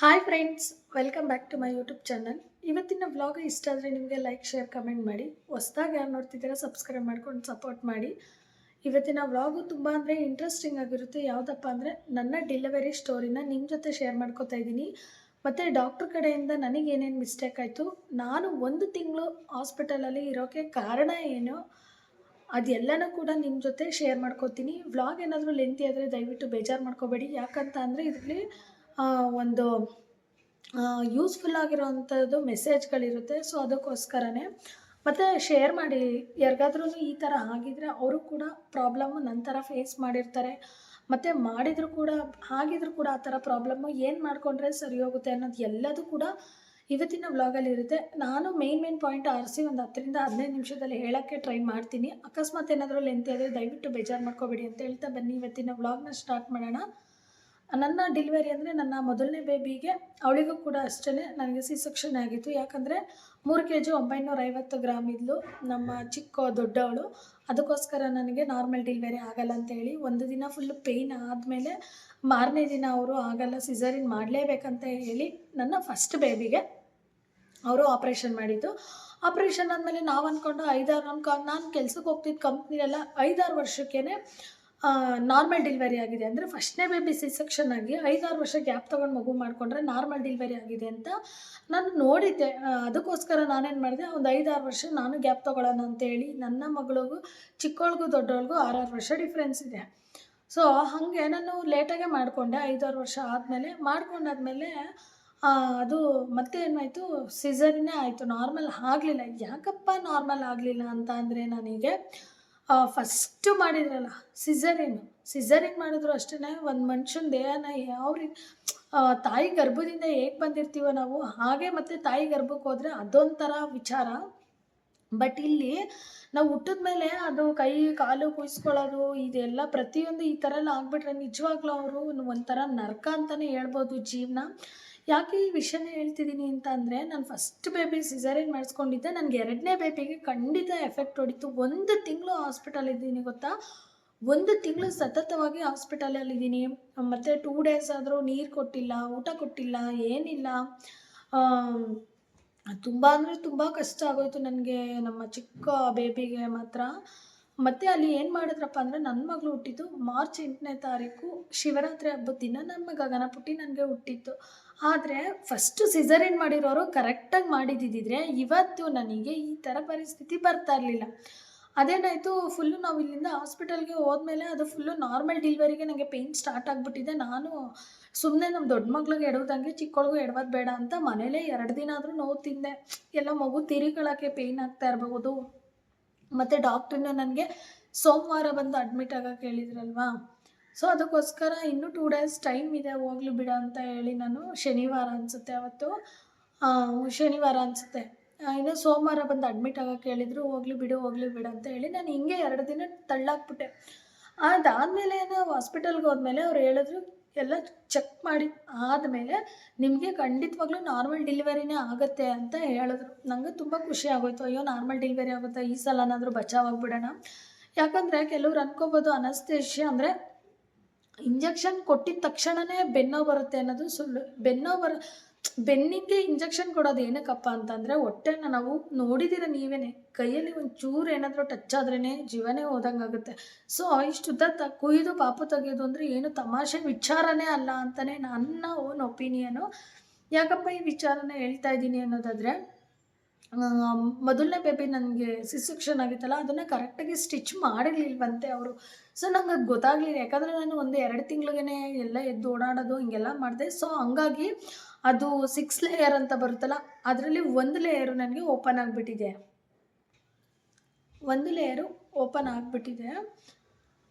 Hi friends welcome back to my YouTube channel ಇವತ್ತಿನ vlog ಇಷ್ಟ ಆದರೆ ನಿಮಗೆ ಲೈಕ್ ಶೇರ್ ಕಮೆಂಟ್ ಮಾಡಿ. ಹೊಸ್ದಾಗಿ ಯಾರು ನೋಡ್ತಿದ್ದೀರಾ ಸಬ್ಸ್ಕ್ರೈಬ್ ಮಾಡ್ಕೊಂಡು ಸಪೋರ್ಟ್ ಮಾಡಿ. ಇವತ್ತಿನ ವ್ಲಾಗು ತುಂಬ ಅಂದರೆ ಇಂಟ್ರೆಸ್ಟಿಂಗ್ ಆಗಿರುತ್ತೆ. ಯಾವುದಪ್ಪ ಅಂದರೆ ನನ್ನ ಡೆಲಿವರಿ ಸ್ಟೋರಿನ ನಿಮ್ಮ ಜೊತೆ ಶೇರ್ ಮಾಡ್ಕೋತಾ ಇದ್ದೀನಿ. ಮತ್ತು ಡಾಕ್ಟ್ರ್ ಕಡೆಯಿಂದ ನನಗೇನೇನು ಮಿಸ್ಟೇಕ್ ಆಯಿತು, ನಾನು ಒಂದು ತಿಂಗಳು ಹಾಸ್ಪಿಟಲಲ್ಲಿ ಇರೋಕ್ಕೆ ಕಾರಣ ಏನು, ಅದೆಲ್ಲನೂ ಕೂಡ ನಿಮ್ಮ ಜೊತೆ ಶೇರ್ ಮಾಡ್ಕೋತೀನಿ. ವ್ಲಾಗ್ ಏನಾದರೂ ಲೆಂತಿ ಆದರೆ ದಯವಿಟ್ಟು ಬೇಜಾರು ಮಾಡ್ಕೋಬೇಡಿ. ಯಾಕಂತ ಅಂದರೆ ಇದರಲ್ಲಿ ಒಂದು ಯೂಸ್ಫುಲ್ ಆಗಿರೋವಂಥದ್ದು ಮೆಸೇಜ್ಗಳಿರುತ್ತೆ ಸೊ ಅದಕ್ಕೋಸ್ಕರನೇ ಮತ್ತು ಶೇರ್ ಮಾಡಿ. ಯಾರಿಗಾದ್ರೂ ಈ ಥರ ಆಗಿದ್ರೆ ಅವರು ಕೂಡ ಪ್ರಾಬ್ಲಮ್ಮು ನನ್ನ ಥರ ಫೇಸ್ ಮಾಡಿರ್ತಾರೆ. ಮತ್ತು ಮಾಡಿದರೂ ಕೂಡ, ಆಗಿದ್ರು ಕೂಡ ಆ ಥರ ಪ್ರಾಬ್ಲಮ್ಮು ಏನು ಮಾಡಿಕೊಂಡ್ರೆ ಸರಿ ಹೋಗುತ್ತೆ ಅನ್ನೋದು ಎಲ್ಲದೂ ಕೂಡ ಇವತ್ತಿನ ವ್ಲಾಗಲ್ಲಿ ಇರುತ್ತೆ. ನಾನು ಮೇನ್ ಮೇನ್ ಪಾಯಿಂಟ್ ಆರಿಸಿ ಒಂದು ಹತ್ತರಿಂದ ಹದಿನೈದು ನಿಮಿಷದಲ್ಲಿ ಹೇಳೋಕ್ಕೆ ಟ್ರೈ ಮಾಡ್ತೀನಿ. ಅಕಸ್ಮಾತ್ ಏನಾದರೂ ಲೆಂತಿ ಆದರೆ ದಯವಿಟ್ಟು ಬೇಜಾರು ಮಾಡ್ಕೋಬೇಡಿ ಅಂತ ಹೇಳ್ತಾ ಬನ್ನಿ. ಇವತ್ತಿನ ವ್ಲಾಗ್ನ ಸ್ಟಾರ್ಟ್ ಮಾಡೋಣ. ನನ್ನ ಡೆಲಿವರಿ ಅಂದರೆ ನನ್ನ ಮೊದಲನೇ ಬೇಬಿಗೆ ಅವಳಿಗೂ ಕೂಡ ಅಷ್ಟೇ ನನಗೆ ಸಿ ಸೆಕ್ಷನ್ ಆಗಿತ್ತು. ಯಾಕಂದರೆ ಮೂರು ಕೆ ಜಿ ಒಂಬೈನೂರ ಐವತ್ತು ಗ್ರಾಮ್ ಇದ್ಲು ನಮ್ಮ ಚಿಕ್ಕ ದೊಡ್ಡವಳು. ಅದಕ್ಕೋಸ್ಕರ ನನಗೆ ನಾರ್ಮಲ್ ಡೆಲಿವರಿ ಆಗಲ್ಲ ಅಂತ ಹೇಳಿ ಒಂದು ದಿನ ಫುಲ್ ಪೇಯ್ನ್ ಆದಮೇಲೆ ಮಾರನೇ ದಿನ ಅವರು ಆಗಲ್ಲ ಸಿಸರಿನ್ ಮಾಡಲೇಬೇಕಂತ ಹೇಳಿ ನನ್ನ ಫಸ್ಟ್ ಬೇಬಿಗೆ ಅವರು ಆಪ್ರೇಷನ್ ಮಾಡಿದ್ದು. ಆಪ್ರೇಷನ್ ಆದಮೇಲೆ ನಾವು ಅಂದ್ಕೊಂಡು ಐದಾರು ನಮ್ಮ ನಾನು ಕೆಲ್ಸಕ್ಕೆ ಹೋಗ್ತಿದ್ದ ಕಂಪ್ನಿಲೆಲ್ಲ ಐದಾರು ವರ್ಷಕ್ಕೇ ನಾರ್ಮಲ್ ಡೆಲಿವರಿ ಆಗಿದೆ ಅಂದರೆ ಫಸ್ಟ್ನೇ ಬೇಬಿ ಸಿ ಸೆಕ್ಷನ್ ಆಗಿ ಐದಾರು ವರ್ಷ ಗ್ಯಾಪ್ ತೊಗೊಂಡು ಮಗು ಮಾಡಿಕೊಂಡ್ರೆ ನಾರ್ಮಲ್ ಡೆಲಿವರಿ ಆಗಿದೆ ಅಂತ ನಾನು ನೋಡಿದ್ದೆ. ಅದಕ್ಕೋಸ್ಕರ ನಾನೇನು ಮಾಡಿದೆ, ಒಂದು ಐದಾರು ವರ್ಷ ನಾನು ಗ್ಯಾಪ್ ತೊಗೊಳ್ಳೋಣ ಅಂತೇಳಿ ನನ್ನ ಮಗಳಿಗೂ ಚಿಕ್ಕವಳಿಗೂ ದೊಡ್ಡವಳಿಗೂ ಆರಾರು ವರ್ಷ ಡಿಫ್ರೆನ್ಸ್ ಇದೆ. ಸೊ ಹಾಗೆ ನಾನು ಲೇಟಾಗೆ ಮಾಡಿಕೊಂಡೆ, ಐದಾರು ವರ್ಷ ಆದಮೇಲೆ. ಮಾಡ್ಕೊಂಡಾದ್ಮೇಲೆ ಅದು ಮತ್ತೆ ಏನಾಯಿತು ಸಿಸರಿನೇ ಆಯಿತು. ನಾರ್ಮಲ್ ಆಗಲಿಲ್ಲ. ಯಾಕಪ್ಪ ನಾರ್ಮಲ್ ಆಗಲಿಲ್ಲ ಅಂತ ಅಂದರೆ ನನಗೆ ಫಸ್ಟು ಮಾಡಿದ್ರಲ್ಲ ಸಿಸರಿನ್ ಸಿಸರಿನ್ ಮಾಡಿದ್ರು ಅಷ್ಟೇ ಒಂದು ಮನುಷ್ಯನ ದೇಹನ ಯಾವ ತಾಯಿ ಗರ್ಭದಿಂದ ಹೇಗೆ ಬಂದಿರ್ತೀವೋ ನಾವು, ಹಾಗೆ ಮತ್ತೆ ತಾಯಿ ಗರ್ಭಕ್ಕೆ ಹೋದರೆ ಅದೊಂಥರ ವಿಚಾರ. ಬಟ್ ಇಲ್ಲಿ ನಾವು ಹುಟ್ಟಿದ ಮೇಲೆ ಅದು ಕೈ, ಕಾಲು ಕುಯಿಸ್ಕೊಳ್ಳೋದು, ಇದೆಲ್ಲ ಪ್ರತಿಯೊಂದು ಈ ಥರ ಎಲ್ಲ ಆಗ್ಬಿಟ್ರೆ ನಿಜವಾಗ್ಲೂ ಅವರು ಒಂಥರ ನರಕ ಅಂತಲೇ ಹೇಳ್ಬೋದು ಜೀವನ. ಯಾಕೆ ಈ ವಿಷಯನ ಹೇಳ್ತಿದ್ದೀನಿ ಅಂತ ಅಂದರೆ, ನಾನು ಫಸ್ಟ್ ಬೇಬಿ ಸಿಸರಿನ್ ಮಾಡಿಸ್ಕೊಂಡಿದ್ದೆ. ನನಗೆ ಎರಡನೇ ಬೇಬಿಗೆ ಖಂಡಿತ ಎಫೆಕ್ಟ್ ಹೊಡಿತು. ಒಂದು ತಿಂಗಳು ಹಾಸ್ಪಿಟಲ್ ಇದ್ದೀನಿ ಗೊತ್ತಾ? ಒಂದು ತಿಂಗಳು ಸತತವಾಗಿ ಹಾಸ್ಪಿಟಲಲ್ಲಿದ್ದೀನಿ ಮತ್ತು ಟೂ ಡೇಸ್ ಆದರೂ ನೀರು ಕೊಟ್ಟಿಲ್ಲ, ಊಟ ಕೊಟ್ಟಿಲ್ಲ, ಏನಿಲ್ಲ. ತುಂಬ ಅಂದರೆ ತುಂಬ ಕಷ್ಟ ಆಗೋಯಿತು ನನಗೆ ನಮ್ಮ ಚಿಕ್ಕ ಬೇಬಿಗೆ ಮಾತ್ರ. ಮತ್ತು ಅಲ್ಲಿ ಏನು ಮಾಡಿದ್ರಪ್ಪ ಅಂದರೆ ನನ್ನ ಮಗಳು ಹುಟ್ಟಿದ್ದು ಮಾರ್ಚ್ ಎಂಟನೇ ತಾರೀಕು ಶಿವರಾತ್ರಿ ಹಬ್ಬದ ದಿನ ಗಗನ ಪುಟ್ಟಿ ನನಗೆ ಹುಟ್ಟಿತ್ತು. ಆದರೆ ಫಸ್ಟು ಸಿಸರಿನ್ ಮಾಡಿರೋರು ಕರೆಕ್ಟಾಗಿ ಮಾಡಿದ್ದಿದ್ರೆ ಇವತ್ತು ನನಗೆ ಈ ಥರ ಪರಿಸ್ಥಿತಿ ಬರ್ತಾ ಇರಲಿಲ್ಲ. ಅದೇನಾಯಿತು ಫುಲ್ಲು ನಾವು ಇಲ್ಲಿಂದ ಹಾಸ್ಪಿಟಲ್ಗೆ ಹೋದ್ಮೇಲೆ ಅದು ಫುಲ್ಲು ನಾರ್ಮಲ್ ಡಿಲ್ವರಿಗೆ ನನಗೆ ಪೇಯ್ನ್ ಸ್ಟಾರ್ಟ್ ಆಗಿಬಿಟ್ಟಿದೆ. ನಾನು ಸುಮ್ಮನೆ ನಮ್ಮ ದೊಡ್ಡ ಮಗ್ಳಿಗೆ ಎಡವ್ದಂಗೆ ಚಿಕ್ಕವಳಿಗೂ ಎಡವೋದು ಬೇಡ ಅಂತ ಮನೇಲೇ ಎರಡು ದಿನ ಆದರೂ ನೋವು ತಿಂದೆ. ಎಲ್ಲ ಮಗು ತಿರಿಗಳಕ್ಕೆ ಪೇಯ್ನ್ ಆಗ್ತಾ ಇರ್ಬೋದು ಮತ್ತು ಡಾಕ್ಟ್ರನ್ನ ನನಗೆ ಸೋಮವಾರ ಬಂದು ಅಡ್ಮಿಟ್ ಆಗೋಕ್ಕೆ ಹೇಳಿದ್ರಲ್ವಾ? ಸೊ ಅದಕ್ಕೋಸ್ಕರ ಇನ್ನೂ ಟೂ ಡೇಸ್ ಟೈಮ್ ಇದೆ, ಹೋಗ್ಲಿ ಬಿಡ ಅಂತ ಹೇಳಿ ನಾನು ಶನಿವಾರ ಅನಿಸುತ್ತೆ ಅವತ್ತು. ಶನಿವಾರ ಅನಿಸುತ್ತೆ. ಇನ್ನು ಸೋಮವಾರ ಬಂದು ಅಡ್ಮಿಟ್ ಆಗೋಕ್ಕೆ ಹೇಳಿದ್ರು, ಹೋಗ್ಲಿ ಬಿಡು ಹೋಗ್ಲಿ ಬಿಡು ಅಂತ ಹೇಳಿ ನಾನು ಹಿಂಗೆ ಎರಡು ದಿನ ತಳ್ಳಾಕ್ಬಿಟ್ಟೆ. ಅದಾದಮೇಲೆ ನಾವು ಹಾಸ್ಪಿಟಲ್ಗೆ ಹೋದ್ಮೇಲೆ ಅವ್ರು ಹೇಳಿದ್ರು ಎಲ್ಲ ಚೆಕ್ ಮಾಡಿ ಆದಮೇಲೆ ನಿಮಗೆ ಖಂಡಿತವಾಗ್ಲೂ ನಾರ್ಮಲ್ ಡೆಲಿವರಿನೇ ಆಗುತ್ತೆ ಅಂತ ಹೇಳಿದ್ರು. ನನಗೆ ತುಂಬ ಖುಷಿ ಆಗೋಯ್ತು. ಅಯ್ಯೋ ನಾರ್ಮಲ್ ಡೆಲಿವರಿ ಆಗುತ್ತಾ? ಈ ಸಲನಾದರೂ ಬಚಾವಾಗ್ಬಿಡೋಣ ಯಾಕಂದರೆ ಕೆಲವ್ರು ಅನ್ಕೋಬೋದು ಅನಸ್ತೇಷ್ಯ ಅಂದರೆ ಇಂಜೆಕ್ಷನ್ ಕೊಟ್ಟಿದ ತಕ್ಷಣವೇ ಬೆನ್ನೋ ಬರುತ್ತೆ ಅನ್ನೋದು ಸುಳ್ಳು. ಬೆನ್ನೋ ಬರ ಬೆನ್ನಿಗೆ ಇಂಜೆಕ್ಷನ್ ಕೊಡೋದು ಏನಕ್ಕಪ್ಪ ಅಂತಂದರೆ ಹೊಟ್ಟೆನ ನಾವು ನೋಡಿದ್ದೀರ ನೀವೇನೆ, ಕೈಯಲ್ಲಿ ಒಂದು ಚೂರು ಏನಾದರೂ ಟಚ್ ಆದ್ರೇ ಜೀವನೇ ಹೋದಂಗಾಗುತ್ತೆ. ಸೊ ಇಷ್ಟುದ್ದ ತ ಕುಯ್ದು ಪಾಪು ತೆಗೆಯೋದು ಅಂದರೆ ಏನು ತಮಾಷೆ ವಿಚಾರನೇ ಅಲ್ಲ ಅಂತಲೇ ನನ್ನ ಓನ್ ಒಪಿನಿಯನು ಯಾಕಪ್ಪ ಈ ವಿಚಾರನ ಹೇಳ್ತಾ ಇದ್ದೀನಿ ಅನ್ನೋದಾದರೆ ಮೊದಲನೇ ಬೇಬಿ ನನಗೆ ಸಿಸೆಕ್ಷನ್ ಆಗಿತ್ತಲ್ಲ, ಅದನ್ನು ಕರೆಕ್ಟಾಗಿ ಸ್ಟಿಚ್ ಮಾಡಿರ್ಲಿಲ್ವಂತೆ ಅವರು. ಸೊ ನಂಗೆ ಅದು ಗೊತ್ತಾಗಲಿಲ್ಲ. ಯಾಕಂದರೆ ನಾನು ಒಂದು ಎರಡು ತಿಂಗ್ಳಿಗೆ ಎಲ್ಲ ಎದ್ದು ಓಡಾಡೋದು, ಹಿಂಗೆಲ್ಲ ಮಾಡಿದೆ. ಸೊ ಹಂಗಾಗಿ ಅದು ಸಿಕ್ಸ್ ಲೇಯರ್ ಅಂತ ಬರುತ್ತಲ್ಲ, ಅದರಲ್ಲಿ ಒಂದು ಲೇಯರು ನನಗೆ ಓಪನ್ ಆಗಿಬಿಟ್ಟಿದೆ. ಒಂದು ಲೇಯರು ಓಪನ್ ಆಗಿಬಿಟ್ಟಿದೆ.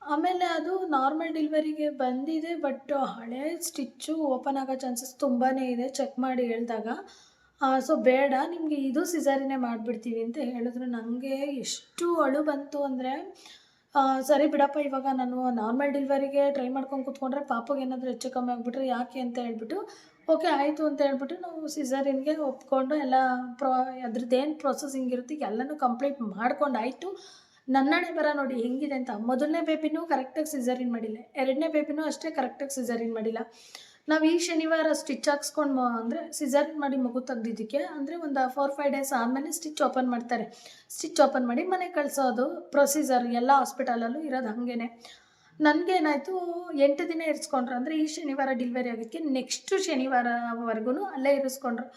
ಆಮೇಲೆ ಅದು ನಾರ್ಮಲ್ ಡೆಲಿವರಿಗೆ ಬಂದಿದೆ ಬಟ್ ಹಳೆ ಸ್ಟಿಚ್ಚು ಓಪನ್ ಆಗೋ ಚಾನ್ಸಸ್ ತುಂಬಾ ಇದೆ ಚೆಕ್ ಮಾಡಿ ಹೇಳಿದಾಗ. ಸೊ ಬೇಡ, ನಿಮಗೆ ಇದು ಸಿಸರಿನೇ ಮಾಡಿಬಿಡ್ತೀವಿ ಅಂತ ಹೇಳಿದ್ರು. ನನಗೆ ಎಷ್ಟು ಅಳು ಬಂತು ಅಂದರೆ ಸರಿ ಬಿಡಪ್ಪ, ಇವಾಗ ನಾನು ನಾರ್ಮಲ್ ಡೆಲಿವರಿಗೆ ಟ್ರೈ ಮಾಡ್ಕೊಂಡು ಕೂತ್ಕೊಂಡ್ರೆ ಪಾಪಗೆ ಏನಾದರೂ ಹೆಚ್ಚು ಕಮ್ಮಿ ಆಗಿಬಿಟ್ರೆ ಯಾಕೆ ಅಂತ ಹೇಳ್ಬಿಟ್ಟು ಓಕೆ, ಆಯಿತು ಅಂತ ಹೇಳ್ಬಿಟ್ಟು ನಾವು ಸಿಸರಿನ್ಗೆ ಒಪ್ಕೊಂಡು ಎಲ್ಲ ಪ್ರೊ ಅದ್ರದ್ದೇನು ಪ್ರೊಸೆಸಿಂಗ್ ಇರುತ್ತೆ ಎಲ್ಲನೂ ಕಂಪ್ಲೀಟ್ ಮಾಡ್ಕೊಂಡು ಆಯಿತು. ನನ್ನಣೆ ಬರ ನೋಡಿ ಹೆಂಗಿದೆ ಅಂತ, ಮೊದಲನೇ ಬೇಬಿನೂ ಕರೆಕ್ಟಾಗಿ ಸಿಸರಿನ್ ಮಾಡಿಲ್ಲ, ಎರಡನೇ ಬೇಬಿನೂ ಅಷ್ಟೇ ಕರೆಕ್ಟಾಗಿ ಸಿಸರಿನ್ ಮಾಡಿಲ್ಲ. ನಾವು ಈ ಶನಿವಾರ ಸ್ಟಿಚ್ ಹಾಕ್ಸ್ಕೊಂಡು ಅಂದರೆ ಸಿಸರಿನ್ ಮಾಡಿ ಮಗು ತೆಗ್ದಿದ್ದಕ್ಕೆ, ಅಂದರೆ ಒಂದು ಫೋರ್ ಫೈವ್ ಡೇಸ್ ಆದಮೇಲೆ ಸ್ಟಿಚ್ ಓಪನ್ ಮಾಡ್ತಾರೆ. ಸ್ಟಿಚ್ ಓಪನ್ ಮಾಡಿ ಮನೆಗೆ ಕಳಿಸೋದು ಪ್ರೊಸೀಜರ್ ಎಲ್ಲ ಹಾಸ್ಪಿಟಲಲ್ಲೂ ಇರೋದು ಹಾಗೇನೆ. ನನಗೇನಾಯಿತು, ಎಂಟು ದಿನ ಇರಿಸ್ಕೊಂಡ್ರು ಅಂದರೆ ಈ ಶನಿವಾರ ಡಿಲಿವರಿ ಆಗೋಕ್ಕೆ ನೆಕ್ಸ್ಟು ಶನಿವಾರವರೆಗೂ ಅಲ್ಲೇ ಇರಿಸ್ಕೊಂಡ್ರು.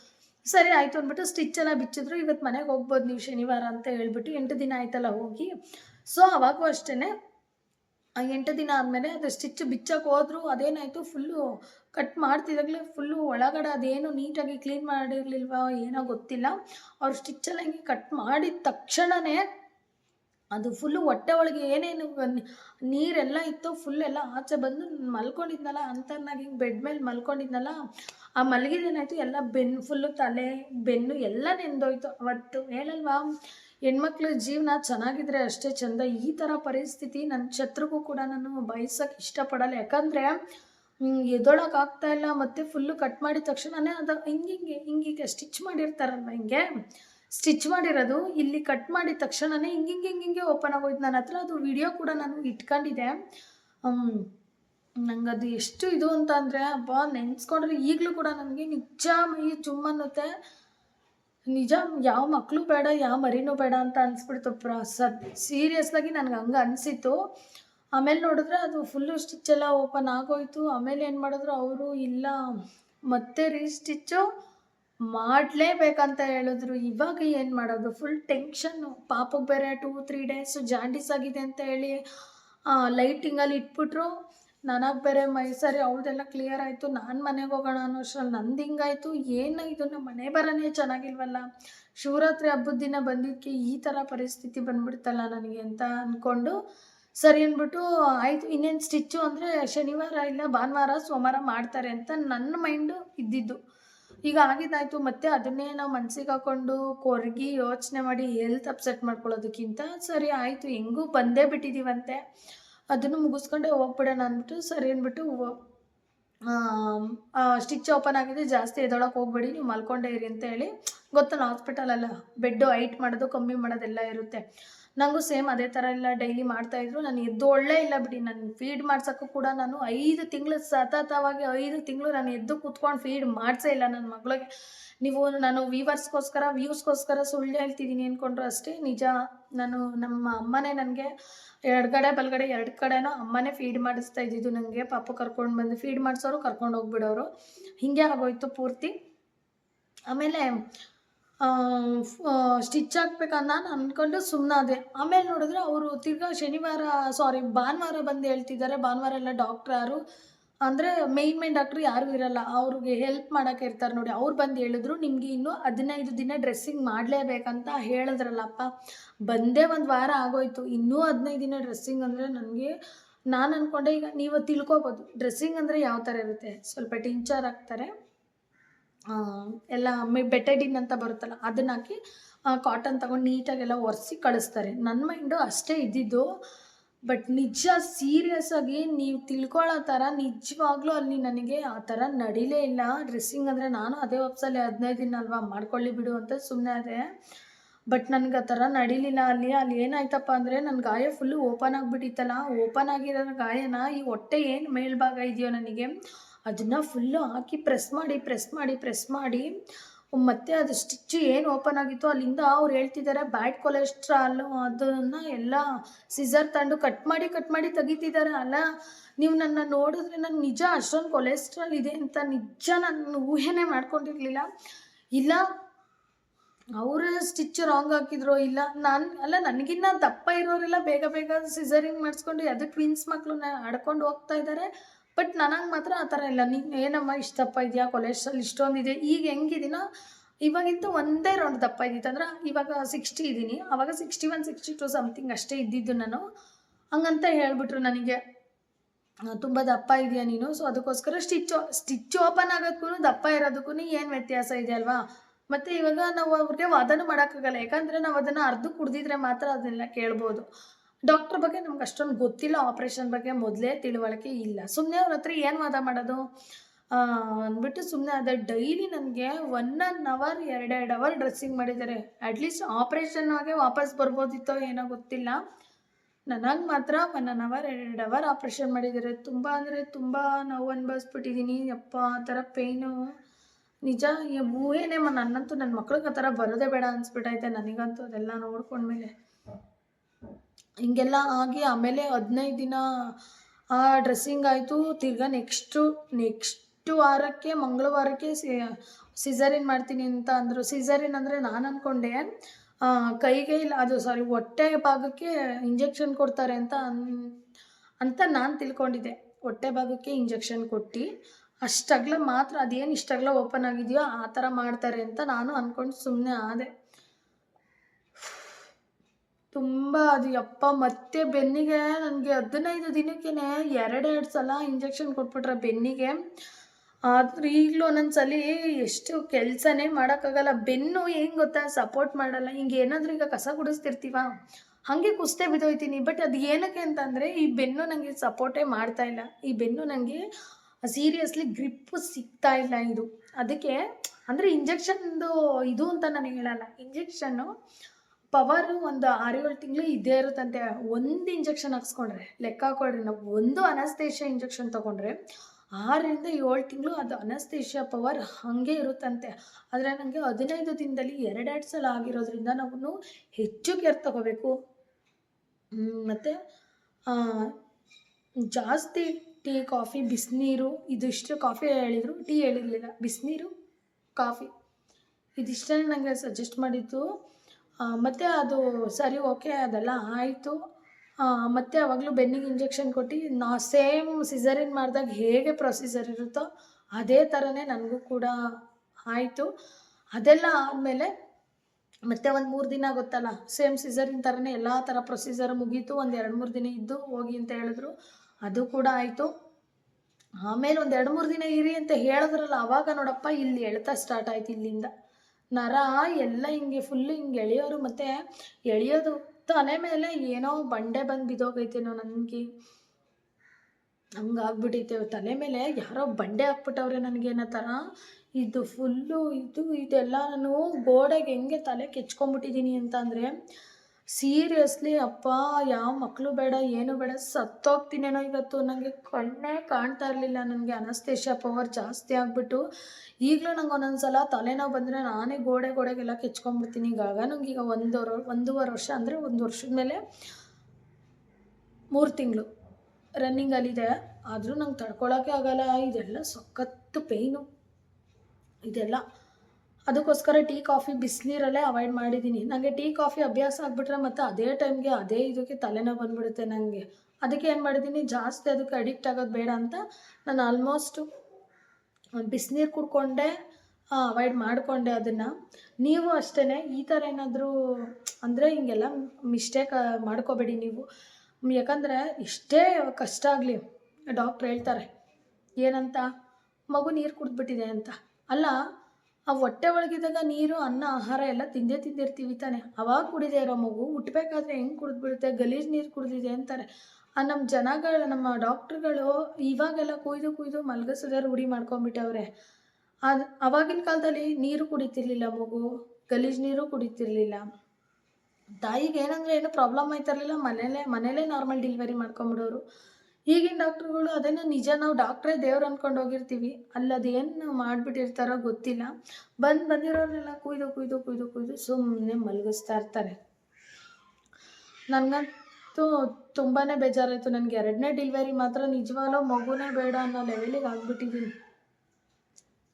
ಸರಿ, ಆಯಿತು ಅಂದ್ಬಿಟ್ಟು ಸ್ಟಿಚ್ ಎಲ್ಲ ಬಿಚ್ಚಿದ್ರು. ಇವತ್ತು ಮನೆಗೆ ಹೋಗ್ಬೋದು ನೀವು ಶನಿವಾರ ಅಂತ ಹೇಳ್ಬಿಟ್ಟು ಎಂಟು ದಿನ ಆಯ್ತಲ್ಲ ಹೋಗಿ. ಸೊ ಅವಾಗೂ ಅಷ್ಟೇ ಎಂಟು ದಿನ ಆದಮೇಲೆ ಅದು ಸ್ಟಿಚ್ ಬಿಚ್ಚಕ್ಕೆ ಹೋದ್ರು. ಅದೇನಾಯಿತು ಫುಲ್ಲು ಕಟ್ ಮಾಡ್ತಿದ್ದಾಗಲೇ ಫುಲ್ಲು ಒಳಗಡೆ ಅದೇನು ನೀಟಾಗಿ ಕ್ಲೀನ್ ಮಾಡಿರಲಿಲ್ವ ಏನೋ ಗೊತ್ತಿಲ್ಲ. ಅವ್ರು ಸ್ಟಿಚ್ಚೆಲ್ಲ ಹಿಂಗೆ ಕಟ್ ಮಾಡಿದ ತಕ್ಷಣವೇ ಅದು ಫುಲ್ಲು ಹೊಟ್ಟೆ ಒಳಗೆ ಏನೇನು ನೀರೆಲ್ಲ ಇತ್ತು ಫುಲ್ ಎಲ್ಲ ಆಚೆ ಬಂದು ಮಲ್ಕೊಂಡಿದ್ನಲ್ಲ, ಅಂತರ್ನಾಗಿ ಹಿಂಗೆ ಬೆಡ್ ಮೇಲೆ ಮಲ್ಕೊಂಡಿದ್ನಲ್ಲ, ಆ ಮಲಗಿದೇನಾಯ್ತು ಎಲ್ಲ ಬೆನ್ನು ಫುಲ್ಲು ತಲೆ, ಬೆನ್ನು ಎಲ್ಲ ನೆಂದೋಯ್ತು. ಅವತ್ತು ಹೇಳಲ್ವಾ, ಹೆಣ್ಮಕ್ಳ ಜೀವನ ಚೆನ್ನಾಗಿದ್ರೆ ಅಷ್ಟೇ ಚಂದ. ಈ ಥರ ಪರಿಸ್ಥಿತಿ ನನ್ನ ಶತ್ರುಗೂ ಕೂಡ ನಾನು ಬಯಸೋಕೆ ಇಷ್ಟಪಡಲ್ಲ. ಯಾಕಂದರೆ ಎದೊಳಕ್ಕೆ ಆಗ್ತಾ ಇಲ್ಲ, ಮತ್ತು ಫುಲ್ಲು ಕಟ್ ಮಾಡಿದ ತಕ್ಷಣನೇ ಅದು, ಹಿಂಗೆ ಹಿಂಗೆ ಹಿಂಗೆ ಸ್ಟಿಚ್ ಮಾಡಿರ್ತಾರಲ್ವ ಹಿಂಗೆ? ಸ್ಟಿಚ್ ಮಾಡಿರೋದು, ಇಲ್ಲಿ ಕಟ್ ಮಾಡಿದ ತಕ್ಷಣನೇ ಹಿಂಗೆ ಹಿಂಗೆ ಓಪನ್ ಆಗೋಯ್ತು. ನನ್ನ ಹತ್ರ ಅದು ವಿಡಿಯೋ ಕೂಡ ನಾನು ಇಟ್ಕೊಂಡಿದ್ದೆ. ನಂಗೆ ಅದು ಎಷ್ಟು ಇದು ಅಂತ ಅಂದರೆ, ಅಬ್ಬಾ, ನೆನೆಸ್ಕೊಂಡ್ರೆ ಈಗಲೂ ಕೂಡ ನನಗೆ ನಿಜ ಮೈ ಜುಮ್ ಅನ್ನುತ್ತೆ. ನಿಜ, ಯಾವ ಮಕ್ಕಳು ಬೇಡ, ಯಾವ ಮರಿನೂ ಬೇಡ ಅಂತ ಅನಿಸ್ಬಿಡ್ತು. ಪ್ರ ಸೀರಿಯಸ್ ಸೀರಿಯಸ್ಲಾಗಿ ನನಗೆ ಹಂಗೆ ಅನಿಸಿತ್ತು. ಆಮೇಲೆ ನೋಡಿದ್ರೆ ಅದು ಫುಲ್ಲು ಸ್ಟಿಚ್ ಎಲ್ಲ ಓಪನ್ ಆಗೋಯ್ತು. ಆಮೇಲೆ ಏನು ಮಾಡಿದ್ರು, ಅವರು, ಇಲ್ಲ, ಮತ್ತೆ ರೀಸ್ಟಿಚ್ಚು ಮಾಡಲೇಬೇಕಂತ ಹೇಳಿದ್ರು. ಇವಾಗ ಏನು ಮಾಡೋದು? ಫುಲ್ ಟೆನ್ಷನ್ನು ಪಾಪಕ್ಕೆ ಬೇರೆ ಟೂ ತ್ರೀ ಡೇಸ್ ಜಾಂಡಿಸ್ ಆಗಿದೆ ಅಂತ ಹೇಳಿ ಲೈಟಿಂಗಲ್ಲಿ ಇಟ್ಬಿಟ್ರು. ನನಗೆ ಬೇರೆ ಮೈಸರಿ ಅವ್ಳದೆಲ್ಲ ಕ್ಲಿಯರ್ ಆಯಿತು. ನಾನು ಮನೆಗೆ ಹೋಗೋಣ ಅನ್ನೋ ಅಷ್ಟ್ರಲ್ಲಿ ನಂದು ಹಿಂಗಾಯಿತು. ಏನು ಇದು? ಮನೆ ಬರೋನೇ ಚೆನ್ನಾಗಿಲ್ವಲ್ಲ. ಶಿವರಾತ್ರಿ ಹಬ್ಬದ ದಿನ ಬಂದಿದ್ದಕ್ಕೆ ಈ ಥರ ಪರಿಸ್ಥಿತಿ ಬಂದ್ಬಿಡ್ತಲ್ಲ ನನಗೆ ಅಂತ ಅಂದ್ಕೊಂಡು ಸರಿ ಅಂದ್ಬಿಟ್ಟು ಆಯಿತು, ಇನ್ನೇನು ಸ್ಟಿಚ್ಚು ಅಂದರೆ ಶನಿವಾರ ಇಲ್ಲ ಭಾನುವಾರ ಸೋಮವಾರ ಮಾಡ್ತಾರೆ ಅಂತ ನನ್ನ ಮೈಂಡು ಇದ್ದಿದ್ದು. ಈಗ ಆಗಿದ್ದಾಯ್ತು, ಮತ್ತೆ ಅದನ್ನೇ ನಾವು ಮನ್ಸಿಗೆ ಹಾಕೊಂಡು ಕೊರಗಿ ಯೋಚನೆ ಮಾಡಿ ಹೆಲ್ತ್ ಅಪ್ಸೆಟ್ ಮಾಡ್ಕೊಳ್ಳೋದಕ್ಕಿಂತ ಸರಿ ಆಯಿತು, ಹೆಂಗೂ ಬಂದೇ ಬಿಟ್ಟಿದ್ದೀವಂತೆ ಅದನ್ನು ಮುಗಿಸ್ಕೊಂಡೆ ಹೋಗ್ಬಿಡೋಣ ಅಂದ್ಬಿಟ್ಟು ಸರಿ ಅಂದ್ಬಿಟ್ಟು ಸ್ಟಿಚ್ ಓಪನ್ ಆಗಿದೆ, ಜಾಸ್ತಿ ಎದೊಳಕ್ಕೆ ಹೋಗ್ಬೇಡಿ, ನೀವು ಮಲ್ಕೊಂಡೇ ಇರಿ ಅಂತ ಹೇಳಿ, ಗೊತ್ತಲ್ಲ ಹಾಸ್ಪಿಟಲಲ್ಲ ಬೆಡ್ಡು ಹೈಟ್ ಮಾಡೋದು ಕಮ್ಮಿ ಮಾಡೋದೆಲ್ಲ ಇರುತ್ತೆ. ನನಗೂ ಸೇಮ್ ಅದೇ ಥರ ಎಲ್ಲ ಡೈಲಿ ಮಾಡ್ತಾಯಿದ್ರು ನಾನು ಎದ್ದು ಒಳ್ಳೆ ಇಲ್ಲ ಬಿಡಿ. ನಾನು ಫೀಡ್ ಮಾಡ್ಸೋಕ್ಕೂ ಕೂಡ ನಾನು ಐದು ತಿಂಗಳು ಸತತವಾಗಿ ಐದು ತಿಂಗಳು ನಾನು ಎದ್ದು ಕೂತ್ಕೊಂಡು ಫೀಡ್ ಮಾಡಿಸೇ ಇಲ್ಲ ನನ್ನ ಮಗಳಿಗೆ. ನೀವು ನಾನು ವೀವರ್ಸ್ಗೋಸ್ಕರ ವ್ಯೂಸ್ಗೋಸ್ಕರ ಸುಳ್ಳು ಹೇಳ್ತಿದ್ದೀನಿ ಅಂದ್ಕೊಂಡ್ರು ಅಷ್ಟೇ. ನಿಜ, ನಾನು ನಮ್ಮ ಅಮ್ಮನೇ ನನಗೆ ಎಡಗಡೆ, ಬಲಗಡೆ ಎರಡು ಕಡೆನೂ ಅಮ್ಮನೇ ಫೀಡ್ ಮಾಡಿಸ್ತಾ ಇದ್ದಿದ್ದು. ನನಗೆ ಪಾಪ ಕರ್ಕೊಂಡು ಬಂದು ಫೀಡ್ ಮಾಡಿಸೋರು, ಕರ್ಕೊಂಡು ಹೋಗ್ಬಿಡೋರು. ಹೀಗೆ ಆಗೋಯ್ತು ಪೂರ್ತಿ. ಆಮೇಲೆ ಸ್ಟಿಚ್ ಹಾಕ್ಬೇಕಂತ ನಾನು ಅಂದ್ಕೊಂಡು ಸುಮ್ಮನಾದೆ ಆಮೇಲೆ ನೋಡಿದ್ರೆ ಅವರು ತಿರ್ಗಾ ಶನಿವಾರ ಸಾರಿ ಭಾನುವಾರ ಬಂದು ಹೇಳ್ತಿದ್ದಾರೆ ಭಾನುವಾರ ಎಲ್ಲ ಡಾಕ್ಟ್ರ್ ಯಾರು? ಅಂದರೆ ಮೇಯ್ನ್ ಮೇನ್ ಡಾಕ್ಟ್ರು ಯಾರೂ ಇರಲ್ಲ. ಅವ್ರಿಗೆ ಹೆಲ್ಪ್ ಮಾಡೋಕೆ ಇರ್ತಾರೆ ನೋಡಿ. ಅವ್ರು ಬಂದು ಹೇಳಿದ್ರು ನಿಮಗೆ ಇನ್ನೂ ಹದಿನೈದು ದಿನ ಡ್ರೆಸ್ಸಿಂಗ್ ಮಾಡಲೇಬೇಕಂತ ಹೇಳಿದ್ರಲ್ಲಪ್ಪ. ಬಂದೇ ಒಂದು ವಾರ ಆಗೋಯ್ತು. ಇನ್ನೂ ಹದಿನೈದು ದಿನ ಡ್ರೆಸ್ಸಿಂಗ್ ಅಂದರೆ ನನಗೆ ನಾನು ಅಂದ್ಕೊಂಡೆ ಈಗ ನೀವು ತಿಳ್ಕೊಬೋದು. ಡ್ರೆಸ್ಸಿಂಗ್ ಅಂದರೆ ಯಾವ ಥರ ಇರುತ್ತೆ? ಸ್ವಲ್ಪ ಟಿಂಚರ್ ಹಾಕ್ತಾರೆ. ಆ, ಎಲ್ಲ ಮೆ ಬೆಟೆಡಿನ್ ಅಂತ ಬರುತ್ತಲ್ಲ, ಅದನ್ನ ಹಾಕಿ ಕಾಟನ್ ತಗೊಂಡು ನೀಟಾಗೆಲ್ಲ ಒರೆಸಿ ಕಳಿಸ್ತಾರೆ. ನನ್ನ ಮೈಂಡು ಅಷ್ಟೇ ಇದ್ದಿದ್ದು. ಬಟ್ ನಿಜ ಸೀರಿಯಸ್ ಆಗಿ ನೀವು ತಿಳ್ಕೊಳ್ಳೋ ಥರ ನಿಜವಾಗ್ಲೂ ಅಲ್ಲಿ ನನಗೆ ಆ ಥರ ನಡಿಲೇ ಇಲ್ಲ. ಡ್ರೆಸ್ಸಿಂಗ್ ಅಂದರೆ ನಾನು ಅದೇ ವಾಪಸಲ್ಲಿ ಹದಿನೈದು ದಿನ ಅಲ್ವಾ ಮಾಡ್ಕೊಳ್ಳಿ ಬಿಡು ಅಂತ ಸುಮ್ಮನೆ ಅದೇ ಬಟ್ ನನಗೆ ಆ ಥರ ನಡಿಲಿಲ್ಲ. ಅಲ್ಲಿ ಅಲ್ಲಿ ಏನಾಯ್ತಪ್ಪ ಅಂದರೆ ನನ್ನ ಗಾಯ ಫುಲ್ಲು ಓಪನ್ ಆಗಿಬಿಟ್ಟಿತ್ತಲ್ಲ. ಓಪನ್ ಆಗಿರೋ ಗಾಯನ ಈ ಹೊಟ್ಟೆ ಏನು ಮೇಲ್ಭಾಗ ಇದೆಯೋ ನನಗೆ? ಅದನ್ನು ಫುಲ್ಲು ಹಾಕಿ ಪ್ರೆಸ್ ಮಾಡಿ ಪ್ರೆಸ್ ಮಾಡಿ ಪ್ರೆಸ್ ಮಾಡಿ, ಮತ್ತೆ ಅದು ಸ್ಟಿಚ್ಚು ಏನು ಓಪನ್ ಆಗಿತ್ತು ಅಲ್ಲಿಂದ ಅವ್ರು ಹೇಳ್ತಿದ್ದಾರೆ ಬ್ಯಾಡ್ ಕೊಲೆಸ್ಟ್ರಾಲು ಅದನ್ನು ಎಲ್ಲ ಸಿಸರ್ ತಂದು ಕಟ್ ಮಾಡಿ ಕಟ್ ಮಾಡಿ ತೆಗಿತಿದ್ದಾರೆ ಅಲ್ಲ, ನೀವು ನನ್ನ ನೋಡಿದ್ರೆ ನನ್ನ ನಿಜ ಅಷ್ಟೊಂದು ಕೊಲೆಸ್ಟ್ರಾಲ್ ಇದೆ ಅಂತ ನಿಜ ನಾನು ಊಹೆನೇ ಮಾಡ್ಕೊಂಡಿರಲಿಲ್ಲ. ಇಲ್ಲ, ಅವರ ಸ್ಟಿಚ್ ರಾಂಗ್ ಹಾಕಿದ್ರು, ಇಲ್ಲ, ನಾನು, ಅಲ್ಲ, ನನಗಿನ್ನ ದಪ್ಪ ಇರೋರೆಲ್ಲ ಬೇಗ ಬೇಗ ಸಿಸರಿಂಗ್ ಮಾಡಿಸ್ಕೊಂಡು, ಅದು ಟ್ವಿನ್ಸ್ ಮಕ್ಕಳನ್ನ ಆಡ್ಕೊಂಡು ಹೋಗ್ತಾ ಇದ್ದಾರೆ ಬಟ್ ನನಗೆ ಮಾತ್ರ ಆ ಥರ ಇಲ್ಲ. ನೀನು ಏನಮ್ಮ ಇಷ್ಟು ದಪ್ಪ ಇದೆಯಾ ಕೊಲೆಸ್ಟ್ರಾಲ್ ಇಷ್ಟೊಂದಿದೆ ಈಗ ಹೆಂಗಿದ್ದೀನೋ ಇವಾಗಿಂತ ಒಂದೇ ರೌಂಡ್ ದಪ್ಪ ಇದ್ದಿತ್ತು ಅಂದ್ರೆ ಇವಾಗ ಸಿಕ್ಸ್ಟಿ ಇದ್ದೀನಿ. ಆವಾಗ sixty one sixty two something ಅಷ್ಟೇ ಇದ್ದಿದ್ದು ನಾನು. ಹಂಗಂತ ಹೇಳ್ಬಿಟ್ರು ನನಗೆ. ತುಂಬ ದಪ್ಪ ಇದೆಯಾ ನೀನು? ಸೊ ಅದಕ್ಕೋಸ್ಕರ ಸ್ಟಿಚ್ ಸ್ಟಿಚ್ ಓಪನ್ ಆಗೋದಕ್ಕೂ ದಪ್ಪ ಇರೋದಕ್ಕೂ ಏನು ವ್ಯತ್ಯಾಸ ಇದೆ ಅಲ್ವಾ? ಮತ್ತು ಇವಾಗ ನಾವು ಅವ್ರಿಗೆ ವಾದನೂ ಮಾಡೋಕ್ಕಾಗಲ್ಲ. ಯಾಕಂದರೆ ನಾವು ಅದನ್ನು ಅರ್ಧ ಕುಡ್ದಿದ್ರೆ ಮಾತ್ರ ಅದನ್ನೆಲ್ಲ ಕೇಳ್ಬೋದು. ಡಾಕ್ಟ್ರ್ ಬಗ್ಗೆ ನಮ್ಗೆ ಅಷ್ಟೊಂದು ಗೊತ್ತಿಲ್ಲ, ಆಪ್ರೇಷನ್ ಬಗ್ಗೆ ಮೊದಲೇ ತಿಳುವಳಿಕೆ ಇಲ್ಲ. ಸುಮ್ಮನೆ ಅವ್ರ ಹತ್ರ ಏನು ವಾದ ಮಾಡೋದು? ಅಂದ್ಬಿಟ್ಟು ಸುಮ್ಮನೆ ಅದೇ ಡೈಲಿ ನನಗೆ ಒನ್ ಅನ್ ಅವರ್, ಎರಡೆರಡು ಅವರ್ ಡ್ರೆಸ್ಸಿಂಗ್ ಮಾಡಿದ್ದಾರೆ. ಅಟ್ಲೀಸ್ಟ್ ಆಪ್ರೇಷನ್ ಆಗಿ ವಾಪಸ್ ಬರ್ಬೋದಿತ್ತೋ ಏನೋ ಗೊತ್ತಿಲ್ಲ. ನನಗೆ ಮಾತ್ರ ಒನ್ ಅನ್ ಅವರ್ ಎರಡು ಅವರ್ ಆಪ್ರೇಷನ್ ಮಾಡಿದ್ದಾರೆ. ತುಂಬ ಅಂದರೆ ತುಂಬ ನೋವು ಅನ್ಭವಿಸ್ಬಿಟ್ಟಿದ್ದೀನಿ ಯಪ್ಪ, ಆ ಥರ ಪೇಯ್ನು. ನಿಜ ಮ ನನ್ನಂತೂ ನನ್ನ ಮಕ್ಳಿಗೆ ಆ ಥರ ಬರೋದೇ ಬೇಡ ಅನ್ಸ್ಬಿಟ್ಟೈತೆ ನನಗಂತೂ ಅದೆಲ್ಲ ನೋಡ್ಕೊಂಡ್ಮೇಲೆ. ಹಿಂಗೆಲ್ಲ ಆಗಿ ಆಮೇಲೆ ಹದಿನೈದು ದಿನ ಆ ಡ್ರೆಸ್ಸಿಂಗ್ ಆಯಿತು. ತಿರ್ಗಾ ನೆಕ್ಸ್ಟು ನೆಕ್ಸ್ಟು ವಾರಕ್ಕೆ, ಮಂಗಳವಾರಕ್ಕೆ ಸಿಸರಿನ್ ಮಾಡ್ತೀನಿ ಅಂತ ಅಂದರು. ಸಿಸರಿನ್ ಅಂದರೆ ನಾನು ಅಂದ್ಕೊಂಡೆ ಕೈಗೆ ಇಲ್ಲ, ಅದು ಸಾರಿ ಹೊಟ್ಟೆ ಭಾಗಕ್ಕೆ ಇಂಜೆಕ್ಷನ್ ಕೊಡ್ತಾರೆ ಅಂತ ಅಂತ ನಾನು ತಿಳ್ಕೊಂಡಿದ್ದೆ. ಹೊಟ್ಟೆ ಭಾಗಕ್ಕೆ ಇಂಜೆಕ್ಷನ್ ಕೊಟ್ಟು ಅಷ್ಟಗ್ಲ ಮಾತ್ರ ಅದೇನು ಇಷ್ಟಗ್ಲ ಓಪನ್ ಆಗಿದೆಯೋ ಆ ಥರ ಮಾಡ್ತಾರೆ ಅಂತ ನಾನು ಅಂದ್ಕೊಂಡು ಸುಮ್ಮನೆ ಆದೆ. ತುಂಬ ಅದು ಯಪ್ಪ, ಮತ್ತೆ ಬೆನ್ನಿಗೆ ನನಗೆ ಹದಿನೈದು ದಿನಕ್ಕೇ ಎರಡೆರಡು ಸಲ ಇಂಜೆಕ್ಷನ್ ಕೊಟ್ಬಿಟ್ರೆ ಬೆನ್ನಿಗೆ. ಆದ್ರೆ ಈಗಲೂ ಒಂದೊಂದ್ಸಲ ಎಷ್ಟು ಕೆಲಸನೇ ಮಾಡೋಕ್ಕಾಗಲ್ಲ. ಬೆನ್ನು ಹೆಂಗೆ ಗೊತ್ತಾ ಸಪೋರ್ಟ್ ಮಾಡಲ್ಲ. ಹಿಂಗೆ ಏನಾದರೂ ಈಗ ಕಸ ಗುಡಿಸ್ತಿರ್ತೀವ? ಹಾಗೆ ಕುಸ್ತೆ ಬಿದ್ದೋಯ್ತೀನಿ ಬಟ್ ಅದು ಏನಕ್ಕೆ ಅಂತಂದರೆ, ಈ ಬೆನ್ನು ನನಗೆ ಸಪೋರ್ಟೇ ಮಾಡ್ತಾ ಇಲ್ಲ. ಈ ಬೆನ್ನು ನನಗೆ ಸೀರಿಯಸ್ಲಿ ಗ್ರಿಪ್ ಸಿಗ್ತಾ ಇಲ್ಲ ಇದು. ಅದಕ್ಕೆ ಅಂದರೆ ಇಂಜೆಕ್ಷನ್ದು ಇದು ಅಂತ ನಾನು ಹೇಳಲ್ಲ. ಇಂಜೆಕ್ಷನ್ನು ಪವರು ಒಂದು ಆರು ಏಳು ತಿಂಗಳು ಇದ್ದೇ ಇರುತ್ತಂತೆ. ಒಂದು ಇಂಜೆಕ್ಷನ್ ಹಾಕ್ಸ್ಕೊಂಡ್ರೆ, ಲೆಕ್ಕ ಹಾಕೊಳ್ರಿ ನಾವು ಒಂದು ಅನಸ್ತೇಶ ಇಂಜೆಕ್ಷನ್ ತೊಗೊಂಡ್ರೆ ಆರರಿಂದ ಏಳು ತಿಂಗಳು ಅದು ಅನಸ್ತೇಶ ಪವರ್ ಹಾಗೆ ಇರುತ್ತಂತೆ. ಆದರೆ ನನಗೆ ಹದಿನೈದು ದಿನದಲ್ಲಿ ಎರಡೆರಡು ಸಲ ಆಗಿರೋದ್ರಿಂದ ನಾವು ಹೆಚ್ಚು ಕೇರ್ ತಗೋಬೇಕು. ಮತ್ತು ಜಾಸ್ತಿ ಟೀ, ಕಾಫಿ, ಬಿಸಿನೀರು, ಇದಿಷ್ಟು ಕಾಫಿ ಹೇಳಿದರು, ಟೀ ಹೇಳಿರಲಿಲ್ಲ. ಬಿಸಿನೀರು, ಕಾಫಿ. ಇದಿಷ್ಟೇ ನನಗೆ ಸಜೆಸ್ಟ್ ಮಾಡಿತ್ತು ಮತ್ತು ಅದು ಸರಿ ಓಕೆ ಅದೆಲ್ಲ, ಆಯಿತು. ಮತ್ತು ಅವಾಗಲೂ ಬೆನ್ನಿಗೆ ಇಂಜೆಕ್ಷನ್ ಕೊಟ್ಟು, ನಾ ಸೇಮ್ ಸಿಸರಿನ್ ಮಾಡಿದಾಗ ಹೇಗೆ ಪ್ರೊಸೀಜರ್ ಇರುತ್ತೋ ಅದೇ ಥರನೇ ನನಗೂ ಕೂಡ ಆಯಿತು. ಅದೆಲ್ಲ ಆದಮೇಲೆ, ಮತ್ತೆ ಒಂದು ಮೂರು ದಿನ ಗೊತ್ತಲ್ಲ ಸೇಮ್ ಸಿಸರಿನ್ ಥರನೇ ಎಲ್ಲ ಥರ ಪ್ರೊಸೀಜರ್ ಮುಗೀತು. ಒಂದು ಎರಡು ಮೂರು ದಿನ ಇದ್ದು ಹೋಗಿ ಅಂತ ಹೇಳಿದ್ರು, ಅದು ಕೂಡ ಆಯಿತು. ಆಮೇಲೆ ಒಂದು ಎರಡು ಮೂರು ದಿನ ಇರಿ ಅಂತ ಹೇಳಿದ್ರಲ್ಲ, ಅವಾಗ ನೋಡಪ್ಪ, ಇಲ್ಲಿ ಎಳ್ತಾ ಸ್ಟಾರ್ಟ್ ಆಯ್ತು ಇಲ್ಲಿಂದ. ನರ, ಎಲ್ಲ ಹಿಂಗೆ ಫುಲ್ ಹಿಂಗೆ ಎಳೆಯೋರು ಮತ್ತು ಎಳೆಯೋದು ತಲೆ ಮೇಲೆ ಏನೋ ಬಂಡೆ ಬಂದು ಬಿದ್ದೋಗೈತೇನೋ ನನಗೆ. ಹಂಗಾಗ್ಬಿಟ್ಟೈತೆ ತಲೆ ಮೇಲೆ ಯಾರೋ ಬಂಡೆ ಹಾಕ್ಬಿಟ್ಟವ್ರೆ ನನಗೇನೋ ಥರ. ಇದು ಫುಲ್ಲು ಇದು ಇದೆಲ್ಲ ನಾನು ಗೋಡೆಗೆ ಹೆಂಗೆ ತಲೆ ಕೆಚ್ಕೊಂಬಿಟ್ಟಿದ್ದೀನಿ ಅಂತ ಅಂದರೆ ಸೀರಿಯಸ್ಲಿ, ಅಪ್ಪ, ಯಾವ ಮಕ್ಕಳು ಬೇಡ, ಏನು ಬೇಡ, ಸತ್ತೋಗ್ತೀನೇನೋ ಇವತ್ತು. ನನಗೆ ಕಣ್ಣೇ ಕಾಣ್ತಾ ಇರಲಿಲ್ಲ. ನನಗೆ ಅನಸ್ತೇಷಿಯಾ ಪವರ್ ಜಾಸ್ತಿ ಆಗಿಬಿಟ್ಟು. ಈಗಲೂ ನಂಗೆ ಒಂದೊಂದು ಸಲ ತಲೆನೋವು ಬಂದರೆ ನಾನೇ ಗೋಡೆ ಗೋಡೆಗೆಲ್ಲ ಕೆಚ್ಕೊಂಡ್ಬಿಡ್ತೀನಿ. ಈಗಾಗ ನಂಗೆ ಈಗ ಒಂದೂವರೆ ಒಂದೂವರೆ ವರ್ಷ ಅಂದರೆ ಒಂದು ವರ್ಷದ ಮೇಲೆ ಮೂರು ತಿಂಗಳು ರನ್ನಿಂಗಲ್ಲಿದೆ ಆದರೂ ನಂಗೆ ತಡ್ಕೊಳಕ್ಕೆ ಆಗಲ್ಲ. ಇದೆಲ್ಲ ಸಖತ್ತು ಪೇಯ್ನು ಇದೆಲ್ಲ ಅದಕ್ಕೋಸ್ಕರ ಟೀ, ಕಾಫಿ, ಬಿಸಿನೀರಲ್ಲೇ ಅವಾಯ್ಡ್ ಮಾಡಿದ್ದೀನಿ ನನಗೆ ಟೀ, ಕಾಫಿ ಅಭ್ಯಾಸ ಆಗಿಬಿಟ್ರೆ ಮತ್ತು ಅದೇ ಟೈಮ್ಗೆ ಅದೇ ಇದಕ್ಕೆ ತಲೆನೋವು ಬಂದ್ಬಿಡುತ್ತೆ ನನಗೆ ಅದಕ್ಕೆ ಏನು ಮಾಡಿದ್ದೀನಿ ಜಾಸ್ತಿ ಅದಕ್ಕೆ ಅಡಿಕ್ಟ್ ಆಗೋದು ಬೇಡ ಅಂತ ನಾನು ಆಲ್ಮೋಸ್ಟು ಬಿಸಿನೀರು ಕುಡ್ಕೊಂಡೆ ಅವಾಯ್ಡ್ ಮಾಡಿಕೊಂಡೆ ಅದನ್ನು. ನೀವು ಅಷ್ಟೇ ಈ ಥರ ಏನಾದರೂ ಅಂದರೆ ಹಿಂಗೆಲ್ಲ ಮಿಸ್ಟೇಕ್ ಮಾಡ್ಕೋಬೇಡಿ ನೀವು. ಯಾಕಂದರೆ ಎಷ್ಟೇ ಕಷ್ಟ ಆಗಲಿ ಡಾಕ್ಟ್ರ್ ಹೇಳ್ತಾರೆ, ಏನಂತ? ಮಗು ನೀರು ಕುಡಿದ್ಬಿಟ್ಟಿದೆ ಅಂತ. ಅಲ್ಲ ಆ ಹೊಟ್ಟೆ ಒಳಗಿದ್ದಾಗ ನೀರು, ಅನ್ನ, ಆಹಾರ ಎಲ್ಲ ತಿಂದೇ ತಿಂದಿರ್ತೀವಿ ತಾನೆ. ಅವಾಗ ಕುಡಿದೇ ಇರೋ ಮಗು ಹುಟ್ಟಬೇಕಾದ್ರೆ ಹೆಂಗೆ ಕುಡಿದ್ಬಿಡುತ್ತೆ? ಗಲೀಜು ನೀರು ಕುಡಿದಿದೆ ಅಂತಾರೆ. ಆ ನಮ್ಮ ಜನಗಳ, ನಮ್ಮ ಡಾಕ್ಟ್ರುಗಳು ಇವಾಗೆಲ್ಲ ಕುಯ್ದು ಕುಯ್ದು ಮಲಗಿಸೋದೇ ರೂಢಿ ಮಾಡ್ಕೊಂಬಿಟ್ಟವ್ರೆ ಅದು ಅವಾಗಿನ ಕಾಲದಲ್ಲಿ ನೀರು ಕುಡಿತಿರ್ಲಿಲ್ಲ ಮಗು, ಗಲೀಜು ನೀರು ಕುಡಿತಿರ್ಲಿಲ್ಲ. ತಾಯಿಗೆ ಏನಂದ್ರೆ ಏನು ಪ್ರಾಬ್ಲಮ್ ಆಯ್ತಿರಲಿಲ್ಲ. ಮನೇಲೇ ಮನೇಲೇ ನಾರ್ಮಲ್ ಡೆಲಿವರಿ ಮಾಡ್ಕೊಂಬಿಡೋರು ಈಗಿನ ಡಾಕ್ಟ್ರುಗಳು ಅದನ್ನು ನಿಜ ನಾವು ಡಾಕ್ಟ್ರೇ ದೇವ್ರು ಅಂದ್ಕೊಂಡು ಹೋಗಿರ್ತೀವಿ. ಅಲ್ಲದೇನು ಮಾಡಿಬಿಟ್ಟಿರ್ತಾರೋ ಗೊತ್ತಿಲ್ಲ. ಬಂದು ಬಂದಿರೋರೆಲ್ಲ ಕುಯ್ದು ಕುಯ್ದು ಕುಯ್ದು ಕುಯ್ದು ಸುಮ್ಮನೆ ಮಲಗಿಸ್ತಾ ಇರ್ತಾರೆ. ನನಗಂತೂ ತುಂಬಾ ಬೇಜಾರಾಯಿತು. ನನಗೆ ಎರಡನೇ ಡೆಲಿವರಿ ಮಾತ್ರ ನಿಜವಾಗ್ಲೂ ಮಗುನೇ ಬೇಡ ಅನ್ನೋ ಲೆವೆಲಿಗೆ ಆಗಿಬಿಟ್ಟಿದ್ದೀನಿ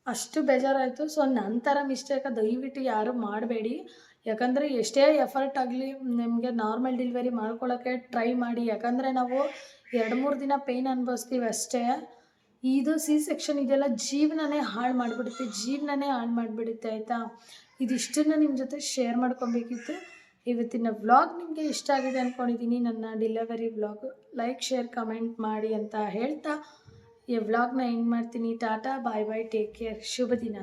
ಅಷ್ಟು ಬೇಜಾರಾಯಿತು. ಸೊ ನನ್ನ ಥರ ಮಿಸ್ಟೇಕ ದಯವಿಟ್ಟು ಯಾರು ಮಾಡಬೇಡಿ. ಯಾಕಂದರೆ ಎಷ್ಟೇ ಎಫರ್ಟ್ ಆಗಲಿ ನಿಮಗೆ ನಾರ್ಮಲ್ ಡೆಲಿವರಿ ಮಾಡ್ಕೊಳ್ಳೋಕ್ಕೆ ಟ್ರೈ ಮಾಡಿ. ಯಾಕಂದರೆ ನಾವು ಎರಡು ಮೂರು ದಿನ ಪೇಯ್ನ್ ಅನುಭವಿಸ್ತೀವಿ ಅಷ್ಟೇ. ಇದು ಸಿ ಸೆಕ್ಷನ್ ಇದೆಲ್ಲ ಜೀವನನೇ ಹಾಳು ಮಾಡಿಬಿಡುತ್ತೆ, ಜೀವನನೇ ಹಾಳು ಮಾಡಿಬಿಡುತ್ತೆ ಆಯಿತಾ? ಇದಿಷ್ಟನ್ನು ನಿಮ್ಮ ಜೊತೆ ಶೇರ್ ಮಾಡ್ಕೊಬೇಕಿತ್ತು. ಇವತ್ತಿನ ವ್ಲಾಗ್ ನಿಮಗೆ ಇಷ್ಟ ಆಗಿದೆ ಅಂದ್ಕೊಂಡಿದ್ದೀನಿ ನನ್ನ delivery vlog like share comment ಮಾಡಿ ಅಂತ ಹೇಳ್ತಾ ಈ ವ್ಲಾಗ್ನ ಎಂಡ್ ಮಾಡ್ತೀನಿ. Tata bye bye take care ಶುಭ ದಿನ.